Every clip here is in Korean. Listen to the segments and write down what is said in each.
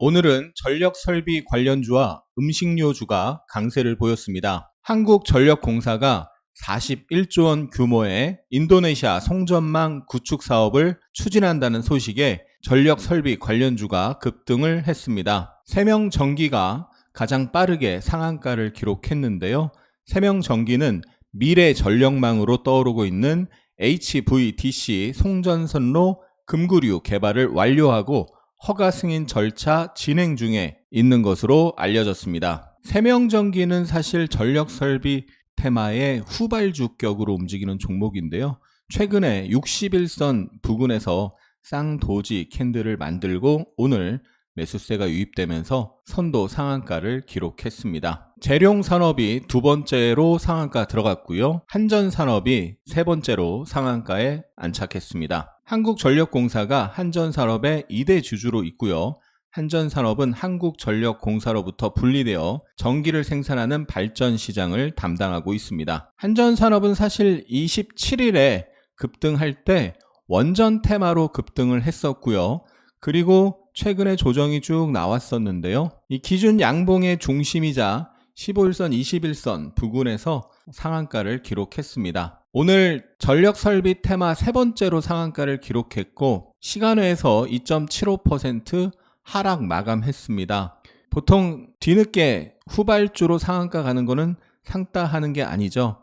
오늘은 전력 설비 관련주와 음식료주가 강세를 보였습니다. 한국전력공사가 41조 원 규모의 인도네시아 송전망 구축 사업을 추진한다는 소식에 전력 설비 관련주가 급등을 했습니다. 세명 전기가 가장 빠르게 상한가를 기록했는데요. 세명 전기는 미래 전력망으로 떠오르고 있는 HVDC 송전선로 금구류 개발을 완료하고 허가 승인 절차 진행 중에 있는 것으로 알려졌습니다. 세명전기는 사실 전력 설비 테마의 후발주격으로 움직이는 종목인데요. 최근에 61선 부근에서 쌍도지 캔들을 만들고 오늘 매수세가 유입되면서 선도 상한가를 기록했습니다. 재룡 산업이 두 번째로 상한가 들어갔고요. 한전 산업이 세 번째로 상한가에 안착했습니다. 한국전력공사가 한전 산업의 2대 주주로 있고요. 한전산업은 한국전력공사로부터 분리되어 전기를 생산하는 발전 시장을 담당하고 있습니다. 한전산업은 사실 27일에 급등할 때 원전 테마로 급등을 했었고요. 그리고 최근에 조정이 쭉 나왔었는데요. 이 기준 양봉의 중심이자 15일선, 21선 부근에서 상한가를 기록했습니다. 오늘 전력 설비 테마 세 번째로 상한가를 기록했고 시간외에서 2.75% 하락 마감했습니다. 보통 뒤늦게 후발주로 상한가 가는 거는 상따하는 게 아니죠.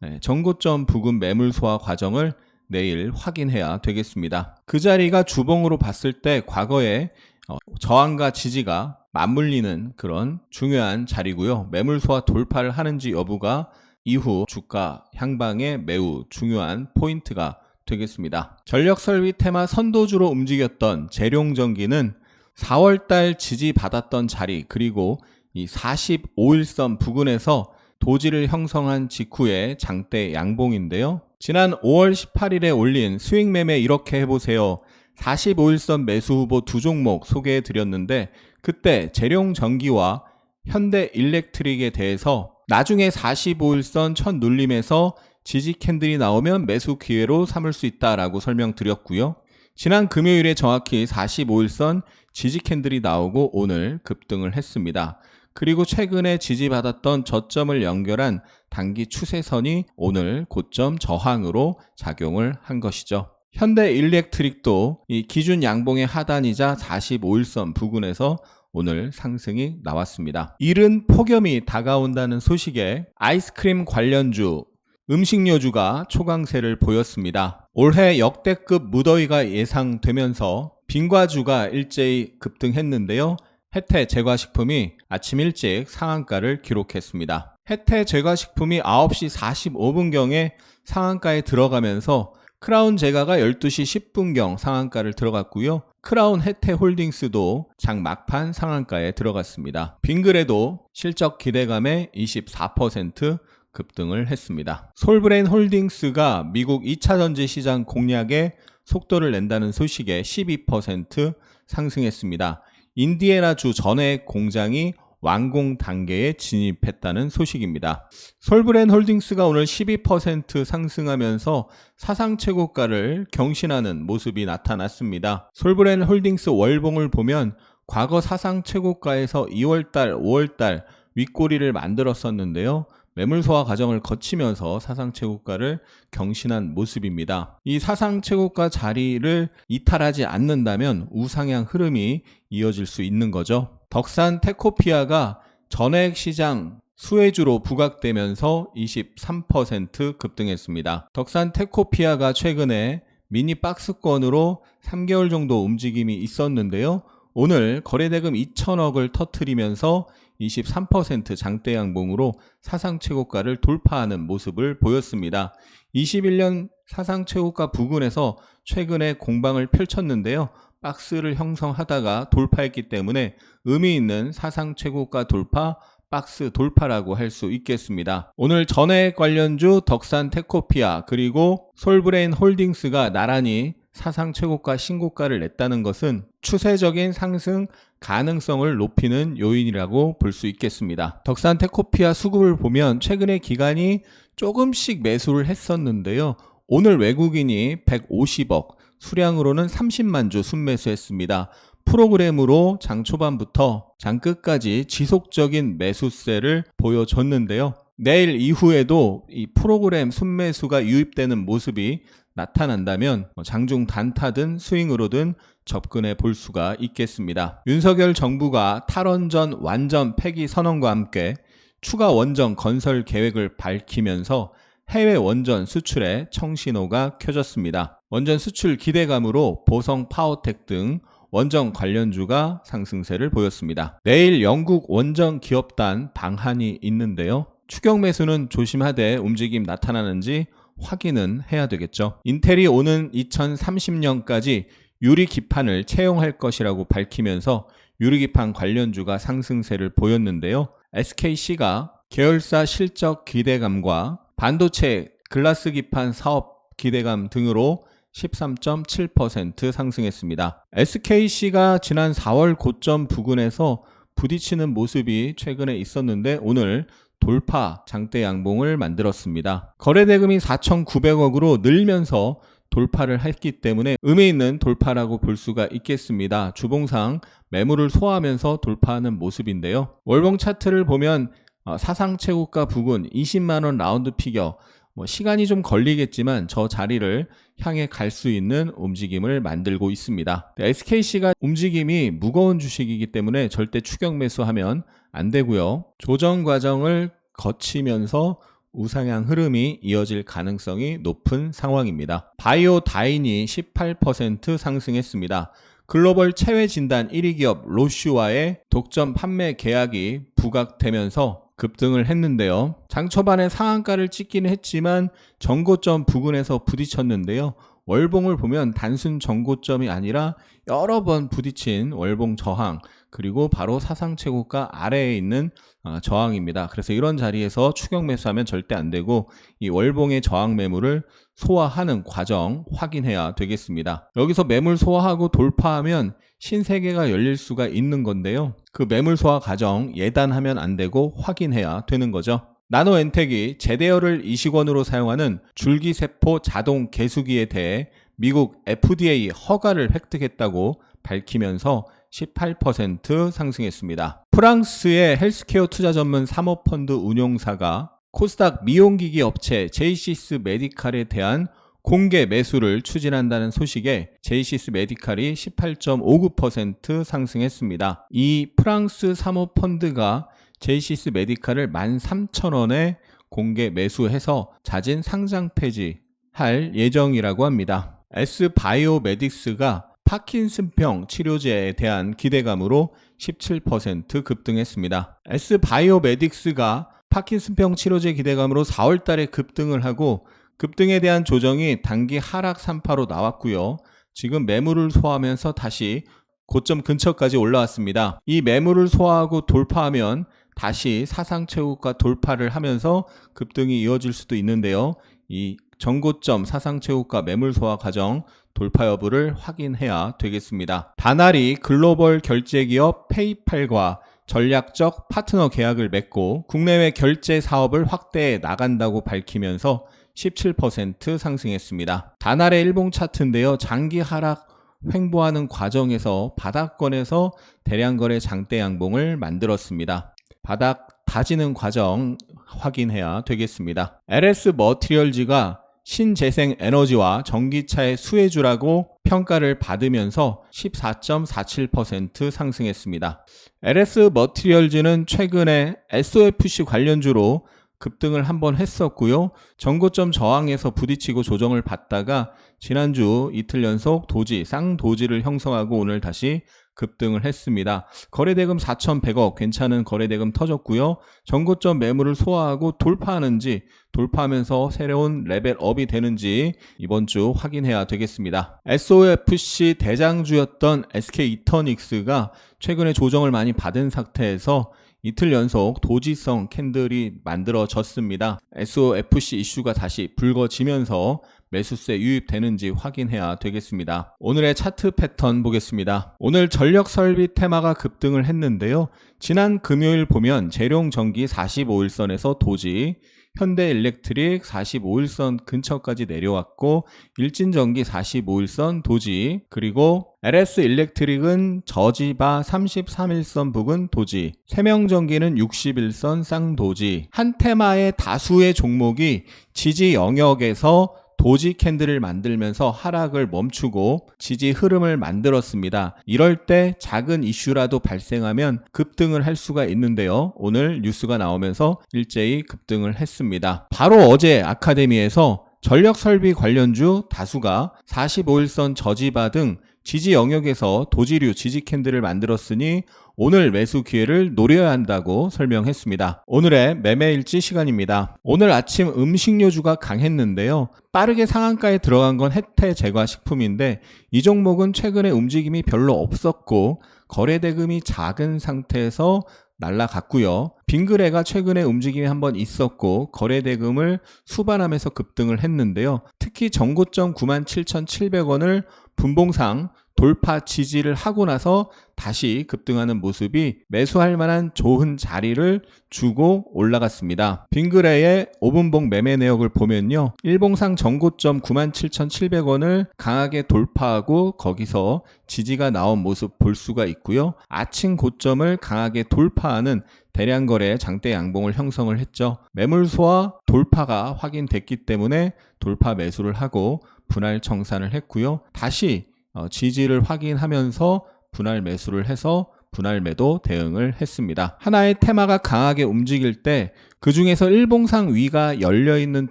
네, 정고점 부근 매물 소화 과정을 내일 확인해야 되겠습니다. 그 자리가 주봉으로 봤을 때 과거에 어, 저항과 지지가 맞물리는 그런 중요한 자리고요. 매물 소화 돌파를 하는지 여부가 이후 주가 향방에 매우 중요한 포인트가 되겠습니다. 전력 설비 테마 선도주로 움직였던 재룡전기는 4월달 지지받았던 자리 그리고 이 45일선 부근에서 도지를 형성한 직후의 장대 양봉인데요. 지난 5월 18일에 올린 스윙 매매 이렇게 해보세요. 45일선 매수 후보 두 종목 소개해 드렸는데 그때 재룡 전기와 현대 일렉트릭에 대해서 나중에 45일선 첫 눌림에서 지지 캔들이 나오면 매수 기회로 삼을 수 있다라고 설명드렸고요. 지난 금요일에 정확히 45일선 지지 캔들이 나오고 오늘 급등을 했습니다. 그리고 최근에 지지받았던 저점을 연결한 단기 추세선이 오늘 고점 저항으로 작용을 한 것이죠. 현대 일렉트릭도 이 기준 양봉의 하단이자 45일선 부근에서 오늘 상승이 나왔습니다. 이른 폭염이 다가온다는 소식에 아이스크림 관련주, 음식료주가 초강세를 보였습니다. 올해 역대급 무더위가 예상되면서 빙과주가 일제히 급등했는데요. 혜태 제과식품이 아침 일찍 상한가를 기록했습니다. 혜태 제과식품이 9시 45분경에 상한가에 들어가면서 크라운 제과가 12시 10분경 상한가를 들어갔고요. 크라운 혜태 홀딩스도 장 막판 상한가에 들어갔습니다. 빙그레도 실적 기대감에 24% 급등을 했습니다. 솔브레인 홀딩스가 미국 2차 전지 시장 공략에 속도를 낸다는 소식에 12% 상승했습니다. 인디애나주 전액 공장이 완공 단계에 진입했다는 소식입니다. 솔브렌 홀딩스가 오늘 12% 상승하면서 사상 최고가를 경신하는 모습이 나타났습니다. 솔브렌 홀딩스 월봉을 보면 과거 사상 최고가에서 2월달, 5월달 윗꼬리를 만들었었는데요. 매물 소화 과정을 거치면서 사상 최고가를 경신한 모습입니다. 이 사상 최고가 자리를 이탈하지 않는다면 우상향 흐름이 이어질 수 있는 거죠. 덕산 테코피아가 전액 시장 수혜주로 부각되면서 23% 급등했습니다. 덕산 테코피아가 최근에 미니 박스권으로 3개월 정도 움직임이 있었는데요. 오늘 거래대금 2천억을 터트리면서 23% 장대 양봉으로 사상 최고가를 돌파하는 모습을 보였습니다. 21년 사상 최고가 부근에서 최근에 공방을 펼쳤는데요. 박스를 형성하다가 돌파했기 때문에 의미 있는 사상 최고가 돌파, 박스 돌파라고 할 수 있겠습니다. 오늘 전액 관련주 덕산 테코피아 그리고 솔브레인 홀딩스가 나란히 사상 최고가 신고가를 냈다는 것은 추세적인 상승 가능성을 높이는 요인이라고 볼 수 있겠습니다. 덕산 테코피아 수급을 보면 최근에 기간이 조금씩 매수를 했었는데요. 오늘 외국인이 150억, 수량으로는 30만 주 순매수했습니다. 프로그램으로 장 초반부터 장 끝까지 지속적인 매수세를 보여줬는데요. 내일 이후에도 이 프로그램 순매수가 유입되는 모습이 나타난다면 뭐 장중 단타든 스윙으로든 접근해 볼 수가 있겠습니다. 윤석열 정부가 탈원전 완전 폐기 선언과 함께 추가 원전 건설 계획을 밝히면서 해외 원전 수출에 청신호가 켜졌습니다. 원전 수출 기대감으로 보성 파워텍 등 원전 관련주가 상승세를 보였습니다. 내일 영국 원전 기업단 방한이 있는데요. 추경 매수는 조심하되 움직임 나타나는지 확인은 해야 되겠죠. 인텔이 오는 2030년까지 유리 기판을 채용할 것이라고 밝히면서 유리 기판 관련주가 상승세를 보였는데요. SKC가 계열사 실적 기대감과 반도체 글라스 기판 사업 기대감 등으로 13.7% 상승했습니다. SKC가 지난 4월 고점 부근에서 부딪히는 모습이 최근에 있었는데 오늘 돌파 장대 양봉을 만들었습니다. 거래 대금이 4,900억으로 늘면서 돌파를 했기 때문에 의미 있는 돌파라고 볼 수가 있겠습니다. 주봉상 매물을 소화하면서 돌파하는 모습인데요. 월봉 차트를 보면 어, 사상 최고가 부근 20만 원 라운드 피겨 뭐 시간이 좀 걸리겠지만 저 자리를 향해 갈 수 있는 움직임을 만들고 있습니다. SKC가 움직임이 무거운 주식이기 때문에 절대 추격 매수하면 안 되고요. 조정 과정을 거치면서 우상향 흐름이 이어질 가능성이 높은 상황입니다. 바이오 다인이 18% 상승했습니다. 글로벌 체외 진단 1위 기업 로슈와의 독점 판매 계약이 부각되면서 급등을 했는데요. 장 초반에 상한가를 찍기는 했지만 정고점 부근에서 부딪혔는데요. 월봉을 보면 단순 정고점이 아니라 여러 번 부딪힌 월봉 저항 그리고 바로 사상 최고가 아래에 있는 어, 저항입니다. 그래서 이런 자리에서 추격 매수하면 절대 안 되고 이 월봉의 저항 매물을 소화하는 과정 확인해야 되겠습니다. 여기서 매물 소화하고 돌파하면 신세계가 열릴 수가 있는 건데요. 그 매물 소화 과정 예단하면 안 되고 확인해야 되는 거죠. 나노 엔텍이 제대어를 이식원으로 사용하는 줄기세포 자동 개수기에 대해 미국 FDA 허가를 획득했다고 밝히면서 18% 상승했습니다. 프랑스의 헬스케어 투자 전문 사모펀드 운용사가 코스닥 미용기기 업체 제이시스 메디칼에 대한 공개 매수를 추진한다는 소식에 제이시스 메디칼이 18.59% 상승했습니다. 이 프랑스 사모펀드가 제이시스 메디칼을 13,000원에 공개 매수해서 자진 상장 폐지할 예정이라고 합니다. S 바이오메딕스가 파킨슨병 치료제에 대한 기대감으로 17% 급등했습니다. S 바이오메딕스가 파킨슨병 치료제 기대감으로 4월 달에 급등을 하고 급등에 대한 조정이 단기 하락 산파로 나왔고요. 지금 매물을 소화하면서 다시 고점 근처까지 올라왔습니다. 이 매물을 소화하고 돌파하면 다시 사상 최고가 돌파를 하면서 급등이 이어질 수도 있는데요. 이 정고점 사상 최고가 매물 소화 과정 돌파 여부를 확인해야 되겠습니다. 다나리 글로벌 결제 기업 페이팔과 전략적 파트너 계약을 맺고 국내외 결제 사업을 확대해 나간다고 밝히면서 17% 상승했습니다. 다날의 일봉 차트인데요. 장기 하락 횡보하는 과정에서 바닥권에서 대량 거래 장대 양봉을 만들었습니다. 바닥 다지는 과정 확인해야 되겠습니다. LS 머티리얼즈가 신재생 에너지와 전기차의 수혜주라고 평가를 받으면서 14.47% 상승했습니다. LS 머티리얼즈는 최근에 SOFC 관련주로 급등을 한번 했었고요. 전고점 저항에서 부딪히고 조정을 받다가 지난주 이틀 연속 도지, 쌍도지를 형성하고 오늘 다시 급등을 했습니다. 거래대금 4,100억 괜찮은 거래대금 터졌고요. 전고점 매물을 소화하고 돌파하는지 돌파하면서 새로운 레벨업이 되는지 이번 주 확인해야 되겠습니다. SOFC 대장주였던 SK 이터닉스가 최근에 조정을 많이 받은 상태에서 이틀 연속 도지성 캔들이 만들어졌습니다. SOFC 이슈가 다시 불거지면서 매수세 유입되는지 확인해야 되겠습니다. 오늘의 차트 패턴 보겠습니다. 오늘 전력 설비 테마가 급등을 했는데요. 지난 금요일 보면 재룡 전기 45일선에서 도지, 현대일렉트릭 45일선 근처까지 내려왔고 일진전기 45일선 도지 그리고 LS 일렉트릭은 저지바 33일선 부근 도지 세명전기는 61선 쌍도지. 한 테마의 다수의 종목이 지지 영역에서 도지 캔들을 만들면서 하락을 멈추고 지지 흐름을 만들었습니다. 이럴 때 작은 이슈라도 발생하면 급등을 할 수가 있는데요. 오늘 뉴스가 나오면서 일제히 급등을 했습니다. 바로 어제 아카데미에서 전력 설비 관련주 다수가 45일선 저지바 등 지지 영역에서 도지류 지지 캔들을 만들었으니 오늘 매수 기회를 노려야 한다고 설명했습니다. 오늘의 매매일지 시간입니다. 오늘 아침 음식료주가 강했는데요. 빠르게 상한가에 들어간 건 혜태 제과 식품인데 이 종목은 최근에 움직임이 별로 없었고 거래 대금이 작은 상태에서 날라갔고요. 빙그레가 최근에 움직임이 한번 있었고 거래 대금을 수반하면서 급등을 했는데요. 특히 전고점 97,700원을 분봉상 돌파 지지를 하고 나서 다시 급등하는 모습이 매수할 만한 좋은 자리를 주고 올라갔습니다. 빙그레의 5분봉 매매 내역을 보면요. 일봉상 전고점 97,700원을 강하게 돌파하고 거기서 지지가 나온 모습 볼 수가 있고요. 아침 고점을 강하게 돌파하는 대량 거래 장대 양봉을 형성을 했죠. 매물소와 돌파가 확인됐기 때문에 돌파 매수를 하고 분할 청산을 했고요. 다시 어, 지지를 확인하면서 분할 매수를 해서 분할 매도 대응을 했습니다. 하나의 테마가 강하게 움직일 때 그 중에서 일봉상 위가 열려 있는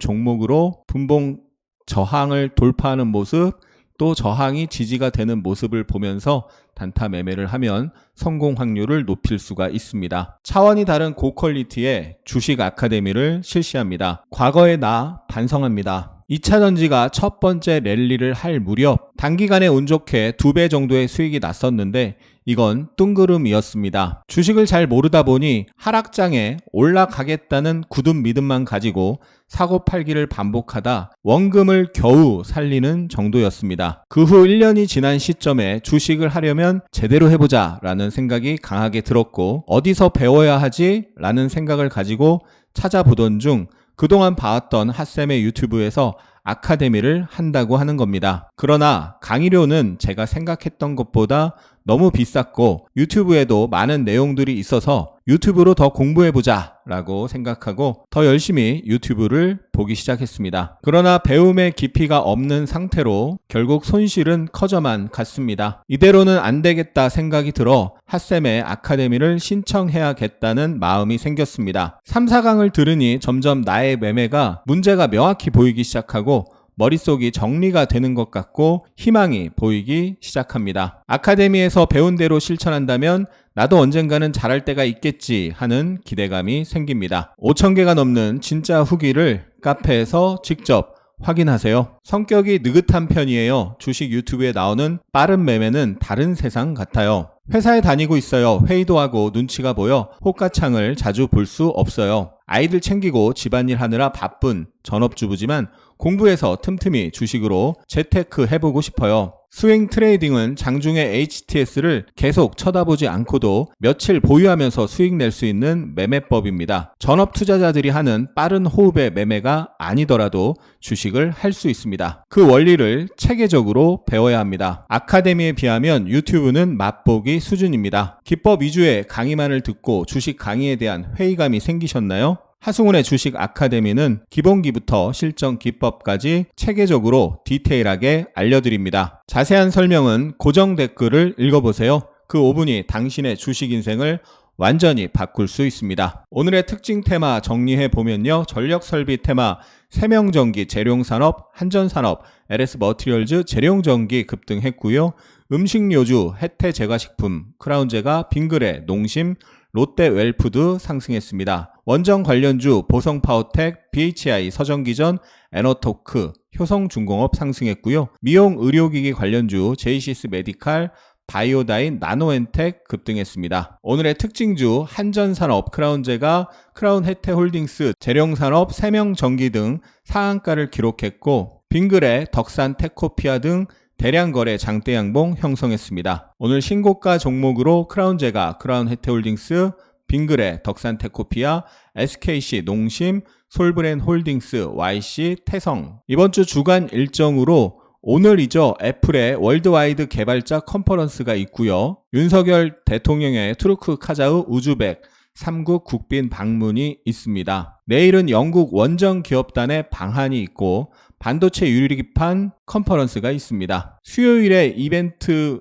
종목으로 분봉 저항을 돌파하는 모습 또 저항이 지지가 되는 모습을 보면서 단타 매매를 하면 성공 확률을 높일 수가 있습니다. 차원이 다른 고퀄리티의 주식 아카데미를 실시합니다. 과거의 나 반성합니다. 2차 전지가 첫 번째 랠리를 할 무렵 단기간에 운 좋게 두 배 정도의 수익이 났었는데 이건 뚱그름이었습니다. 주식을 잘 모르다 보니 하락장에 올라가겠다는 굳은 믿음만 가지고 사고 팔기를 반복하다 원금을 겨우 살리는 정도였습니다. 그 후 1년이 지난 시점에 주식을 하려면 제대로 해보자 라는 생각이 강하게 들었고 어디서 배워야 하지? 라는 생각을 가지고 찾아보던 중 그동안 봐왔던 핫쌤의 유튜브에서 아카데미를 한다고 하는 겁니다. 그러나 강의료는 제가 생각했던 것보다 너무 비쌌고 유튜브에도 많은 내용들이 있어서 유튜브로 더 공부해보자 라고 생각하고 더 열심히 유튜브를 보기 시작했습니다. 그러나 배움의 깊이가 없는 상태로 결국 손실은 커져만 갔습니다. 이대로는 안 되겠다 생각이 들어 핫쌤의 아카데미를 신청해야겠다는 마음이 생겼습니다. 3, 4강을 들으니 점점 나의 매매가 문제가 명확히 보이기 시작하고 머릿속이 정리가 되는 것 같고 희망이 보이기 시작합니다. 아카데미에서 배운 대로 실천한다면 나도 언젠가는 잘할 때가 있겠지 하는 기대감이 생깁니다. 5,000개가 넘는 진짜 후기를 카페에서 직접 확인하세요. 성격이 느긋한 편이에요. 주식 유튜브에 나오는 빠른 매매는 다른 세상 같아요. 회사에 다니고 있어요. 회의도 하고 눈치가 보여 호가창을 자주 볼 수 없어요. 아이들 챙기고 집안일 하느라 바쁜 전업주부지만 공부해서 틈틈이 주식으로 재테크 해보고 싶어요. 스윙 트레이딩은 장중에 HTS를 계속 쳐다보지 않고도 며칠 보유하면서 수익 낼 수 있는 매매법입니다. 전업 투자자들이 하는 빠른 호흡의 매매가 아니더라도 주식을 할 수 있습니다. 그 원리를 체계적으로 배워야 합니다. 아카데미에 비하면 유튜브는 맛보기 수준입니다. 기법 위주의 강의만을 듣고 주식 강의에 대한 회의감이 생기셨나요? 하승훈의 주식 아카데미는 기본기부터 실전 기법까지 체계적으로 디테일하게 알려드립니다. 자세한 설명은 고정 댓글을 읽어보세요. 그 5분이 당신의 주식 인생을 완전히 바꿀 수 있습니다. 오늘의 특징 테마 정리해 보면요. 전력 설비 테마 세명전기 재룡산업, 한전산업, LS 머티리얼즈 재룡전기 급등했고요. 음식료주, 혜태 제과식품, 크라운제가 빙그레, 농심, 롯데 웰푸드 상승했습니다. 원전 관련주 보성파워텍, BHI, 서정기전, 에너토크, 효성중공업 상승했고요. 미용 의료기기 관련주 제이시스 메디칼, 바이오다인, 나노엔텍 급등했습니다. 오늘의 특징주 한전산업, 크라운제가 크라운 혜태홀딩스, 재령산업, 세명전기 등 상한가를 기록했고 빙그레, 덕산, 테코피아 등 대량 거래 장대 양봉 형성했습니다. 오늘 신고가 종목으로 크라운제가 크라운 혜태홀딩스, 빙그레, 덕산테코피아, SKC, 농심, 솔브렌 홀딩스, YC, 태성. 이번 주 주간 일정으로 오늘이죠. 애플의 월드와이드 개발자 컨퍼런스가 있고요. 윤석열 대통령의 투르크 카자흐 우즈벡 3국 국빈 방문이 있습니다. 내일은 영국 원정 기업단의 방한이 있고 반도체 유리기판 컨퍼런스가 있습니다. 수요일에 이벤트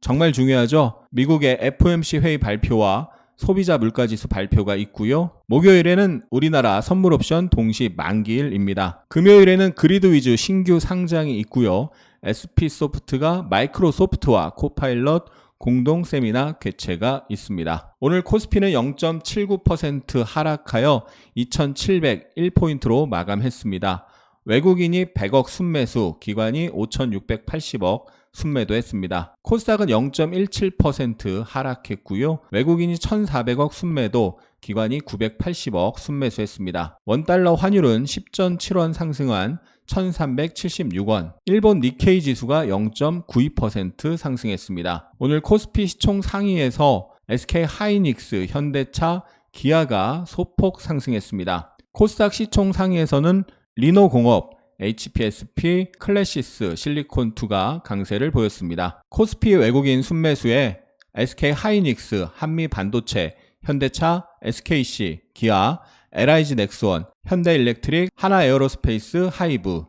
정말 중요하죠. 미국의 FOMC 회의 발표와 소비자 물가지수 발표가 있고요. 목요일에는 우리나라 선물 옵션 동시 만기일입니다. 금요일에는 그리드 위즈 신규 상장이 있고요. SP 소프트가 마이크로소프트와 코파일럿 공동 세미나 개최가 있습니다. 오늘 코스피는 0.79% 하락하여 2,701포인트로 마감했습니다. 외국인이 100억 순매수, 기관이 5,680억 순매도 했습니다. 코스닥은 0.17% 하락했고요. 외국인이 1,400억 순매도, 기관이 980억 순매수했습니다. 원달러 환율은 10.7원 상승한 1376원. 일본 니케이 지수가 0.92% 상승했습니다. 오늘 코스피 시총 상위에서 SK 하이닉스, 현대차, 기아가 소폭 상승했습니다. 코스닥 시총 상위에서는 리노공업, HPSP, 클래시스, 실리콘2가 강세를 보였습니다. 코스피 외국인 순매수에 SK 하이닉스, 한미 반도체, 현대차, SKC, 기아, LIG 넥스원, 현대일렉트릭, 하나에어로스페이스, 하이브,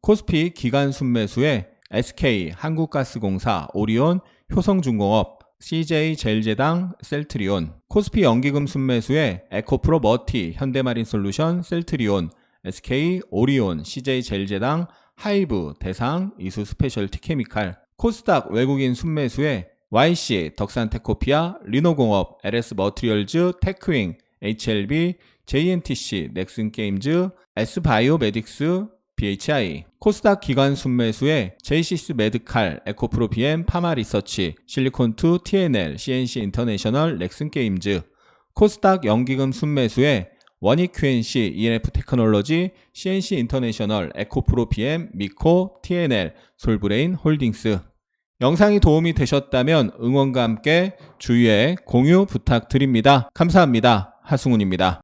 코스피 기간 순매수에 SK, 한국가스공사, 오리온, 효성중공업, CJ 제일제당, 셀트리온, 코스피 연기금 순매수에 에코프로 머티, 현대마린솔루션, 셀트리온, SK, 오리온, CJ 제일제당, 하이브, 대상, 이수 스페셜티 케미칼, 코스닥 외국인 순매수에 YC, 덕산테코피아, 리노공업, LS 머트리얼즈, 테크윙, HLB, JNTC, 넥슨게임즈, S바이오메딕스, BHI, 코스닥 기관 순매수에 JC스 메드칼, 에코프로 BM, 파마리서치, 실리콘2, TNL, CNC 인터내셔널, 넥슨게임즈, 코스닥 연기금 순매수에 원익 QNC, ENF 테크놀로지, CNC 인터내셔널, 에코프로 BM, 미코, TNL, 솔브레인 홀딩스. 영상이 도움이 되셨다면 응원과 함께 주위에 공유 부탁드립니다. 감사합니다. 하승훈입니다.